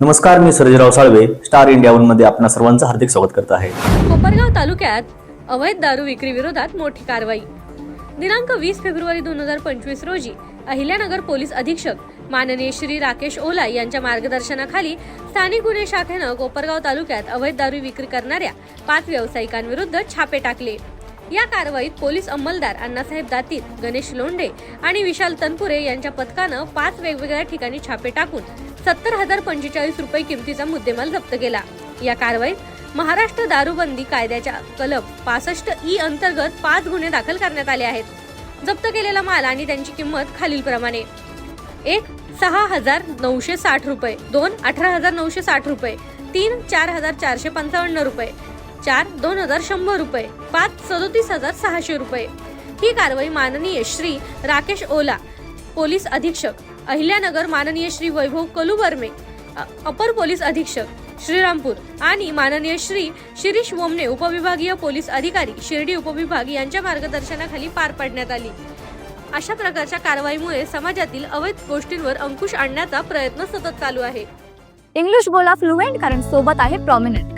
नमस्कार मी Sarjerao Salve star India वनमध्ये आपल्या सर्वांचं हार्दिक स्वागत करत आहे. कोपरगाव तालुक्यात अवैध दारू विक्री विरोधात मोठी कारवाई. दिनांक वीस फेब्रुवारी दोन हजार पंचवीस रोजी अहिल्यानगर पोलीस अधीक्षक माननीय श्री राकेश ओला यांच्या मार्गदर्शनाखाली स्थानिक गुन्हे शाखेनं कोपरगाव तालुक्यात अवैध दारू विक्री करणाऱ्या पाच व्यावसायिकांविरुद्ध छापे टाकले. या कारवाईत पोलीस अंमलदार अण्णासाहेब दातीर गणेश लोंढे आणि विशाल तनपुरे यांच्या पथकानं पाच वेगवेगळ्या ठिकाणी छापे टाकून सत्तर हजार पंचेचाळीस रुपये किमतीचा मुद्देमाल जप्त केला. या कारवाईत महाराष्ट्र दारूबंदी कायद्याच्या कलम पासष्ट ई अंतर्गत पाच गुन्हे दाखल करण्यात आले आहेत. जप्त केलेला माल आणि त्यांची किंमत खालीलप्रमाणे. एक सहा हजार नऊशे साठ रुपये दोन अठरा हजार नऊशे साठ रुपये तीन चार हजार चारशे पंचावन्न रुपये चार दोन हजार शंभर रुपये पाच सदोतीस हजार सहाशे रुपये. ही कारवाई माननीय श्री राकेश ओला पोलीस अधीक्षक अहिल्यानगर माननीय श्री वैभव कलुबर्मे अपर पोलीस अधीक्षक श्रीरामपूर आणि माननीय श्री शिरीष वोमने उपविभागीय पोलीस अधिकारी शिर्डी उपविभाग यांच्या मार्गदर्शनाखाली पार पाडण्यात आली. अशा प्रकारच्या कारवाईमुळे समाजातील अवैध गोष्टींवर अंकुश आणण्याचा प्रयत्न सतत चालू आहे. इंग्लिश बोला फ्लुएंट कारण सोबत आहे प्रॉमिनंट